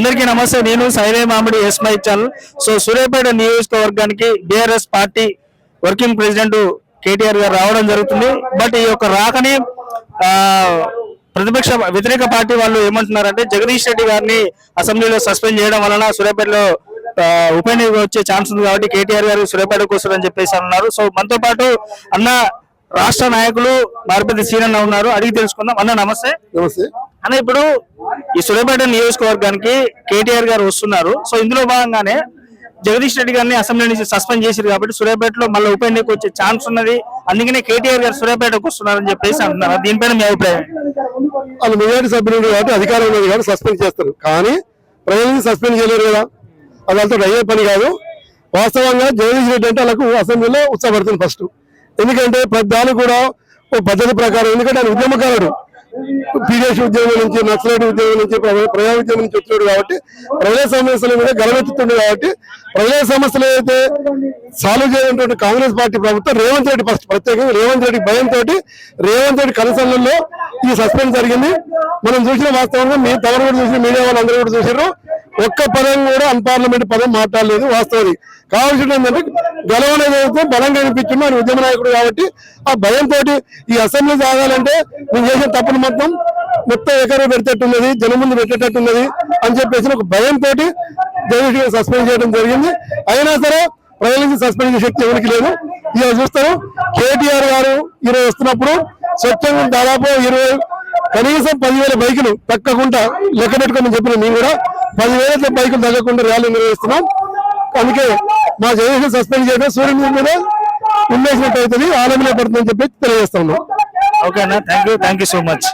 అందరికీ నమస్తే నేను సైరే మామిడి ఎస్ మై ఛానల్. సో సూర్యాపేట నియోజకవర్గానికి BRS party working president KTR garu రావడం జరుగుతుంది. బట్ ఈ యొక్క రాకని ఆ, ప్రతిపక్ష వ్యతిరేక పార్టీ వాళ్ళు ఏమంటున్నారంటే జగదీష్ రెడ్డి గారిని అసెంబ్లీలో సస్పెండ్ చేయడం వలన సూర్యాపేటలో ఉప ఎన్నిక వచ్చే ఛాన్స్ ఉంది కాబట్టి కేటీఆర్ గారు సూర్యాపేటకు వస్తారని చెప్పేసి అన్నారు. సో మనతో పాటు అన్న రాష్ట్ర నాయకులు మారిపతి సీనన్న ఉన్నారు. అడిగి తెలుసుకుందాం. అన్న నమస్తే. నమస్తే. అన్న ఇప్పుడు ఈ సూర్యాపేట నియోజకవర్గానికి కేటీఆర్ గారు వస్తున్నారు. సో ఇందులో భాగంగానే జగదీష్ రెడ్డి గారిని అసెంబ్లీ నుంచి సస్పెండ్ చేశారు కాబట్టి సూర్యాపేటలో మళ్ళీ ఉప ఎన్నిక వచ్చే ఛాన్స్ ఉన్నది. అందుకనే కేటీఆర్ గారు సూర్యాపేటకు వస్తున్నారని చెప్పేసి అంటున్నారు. దీనిపైన మీ అభిప్రాయం? వాళ్ళు మెజారిటీ సభ్యులు కాబట్టి అధికారం లేదు కాబట్టి సస్పెండ్ చేస్తారు. కానీ ప్రజల్ని సస్పెండ్ చేయలేరు కదా. అదంతా వాళ్ళతో అయ్యే పని కాదు. వాస్తవంగా జగదీష్ రెడ్డి అంటే వాళ్ళకు అసెంబ్లీలో ఉత్సాహపడుతుంది ఫస్ట్. ఎందుకంటే ప్రతి కూడా ఓ పద్ధతి ప్రకారం ఎందుకంటే ఆయన ఉద్యమకారుడు. పీడిఎస్ ఉద్యోగం నుంచి నక్సలైట్ ఉద్యోగం నుంచి ప్రజా ఉద్యమం నుంచి వచ్చాడు కాబట్టి ప్రజా సమస్యల మీద గలవెత్తుతుంది కాబట్టి ప్రజా సమస్యలు ఏదైతే సాల్వ్ చేయనటువంటి కాంగ్రెస్ పార్టీ ప్రభుత్వం రేవంత్ రెడ్డి ఫస్ట్ ప్రత్యేకంగా రేవంత్ రెడ్డి భయంతో రేవంత్ రెడ్డి కనసంలో ఈ సస్పెండ్ జరిగింది. మనం చూసిన వాస్తవంగా మీ తమరు కూడా చూసిన మీడియా వాళ్ళందరూ కూడా చూసారు ఒక్క పదం కూడా అన్పార్లమెంట్ పదం మాట్లాడలేదు వాస్తవం కావాల్సింది ఏంటంటే గెలవనేది అయితే బలంగా అనిపించింది ఆయన ఉద్యమ నాయకుడు కాబట్టి ఆ భయంతో ఈ అసెంబ్లీ సాగాలంటే నేను చేసిన తప్పును మొత్తం మొత్తం ఎకరే పెట్టేట్టున్నది జనం ముందు పెట్టేటట్టున్నది అని చెప్పేసి ఒక భయంతో జగన్ సస్పెండ్ చేయడం జరిగింది. అయినా సరే ప్రజల నుంచి సస్పెండ్ చేసే శక్తి ఎవరికి లేదు. ఇవాళ చూస్తారు కేటీఆర్ గారు ఈరోజు వస్తున్నప్పుడు స్వచ్ఛంగా దాదాపు ఇరవై కనీసం పదివేల బైకులు తక్కకుండా లెక్క పెట్టుకోమని చెప్పిన మేము కూడా పదివేల బైకులు తగ్గకుండా ర్యాలీ నిర్వహిస్తున్నాం. అందుకే మా జగన్ సస్పెండ్ చేయడం సూర్యుని మీద ఉండేసినట్టు అవుతుంది. ఆలంబన పడుతుందని చెప్పి తెలియజేస్తున్నాం ఓకేనా thank you thank you so much